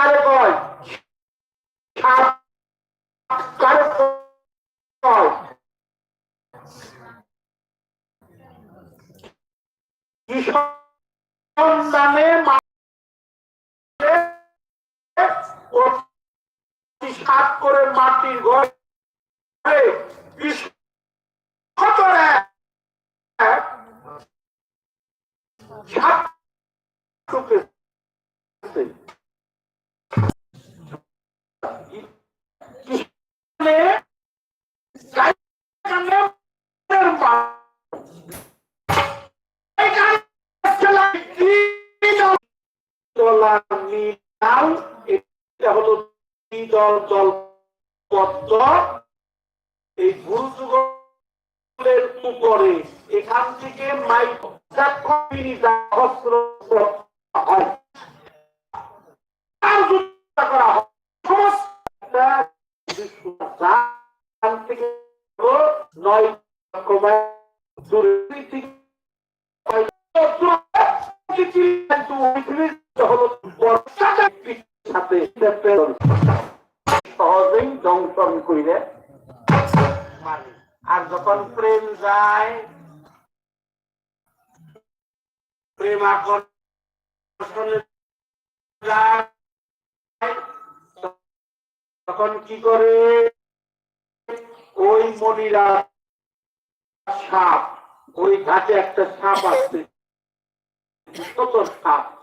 কারে কয় সাপ কারে কয় নামে সাত করে মাটির ঘরে সাপ এটা হলো দ্বিদল দল পদ্ম এই গুরু যুগলের উপরে এখান থেকে করা হয়। সমস্ত থেকে নয় লক্ষ মাইল থেকে সহজেই দংশন করিলে আর যখন প্রেম যায়, প্রেম তখন কি করে? ওই মনিরা সাপ, ওই ঘাটে একটা সাপ আছে সাপ।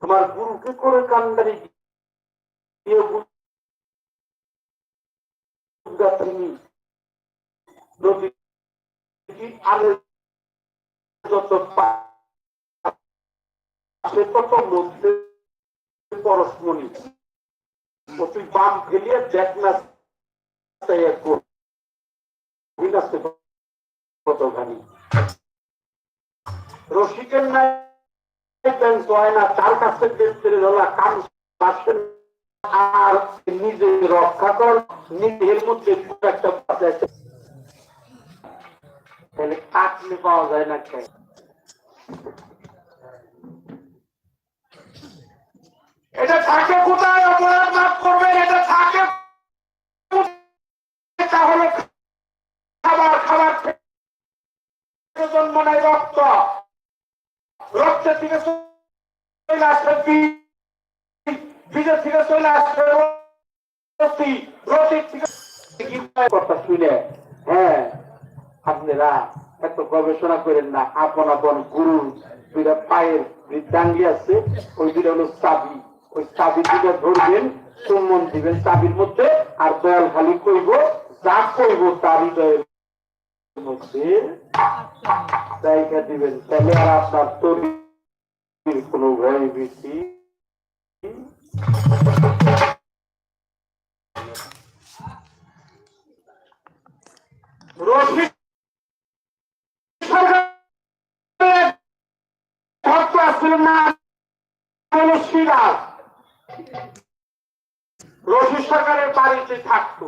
তোমার গুরুকে করে কান্দারি দিয়ে তিনি নদী আলো যত পাশে তত মধ্যে পরশমণি। তুই ফেলিয়ে দেখ না বিনাশে কতখানি। রসিকের নাই হয় না, তার কাছে দেখতে ধরা কান আর নিজে রক্ষা কর, নিজের মধ্যে একটা তাহলে কাটলে পাওয়া যায় না এটা থাকে কোথায়? অপরাধ মাফ করবেন, এটা থাকে তাহলে খাবার খাবার জন্ম নেয় রক্ত। রক্তের থেকে চলে আসবে বীজ থেকে চলে আসবে রতি থেকে কথা শুনে? হ্যাঁ আপনারা এত গবেষণা করেন না আপন আপন গুরু দুইটা পায়ের ডাঙ্গি আছে ওই দুটা হলো চাবি। ওই চাবি দুটা ধরবেন চুম্বন দিবেন চাবির মধ্যে আর দয়াল খালি কইব যা কইব তার হৃদয়ের মধ্যে। জায়গা দিবেন তাহলে আর আপনার তৈরির কোনো ভয় সিরাজ রশিদ সরকারের বাড়িতে থাকতো।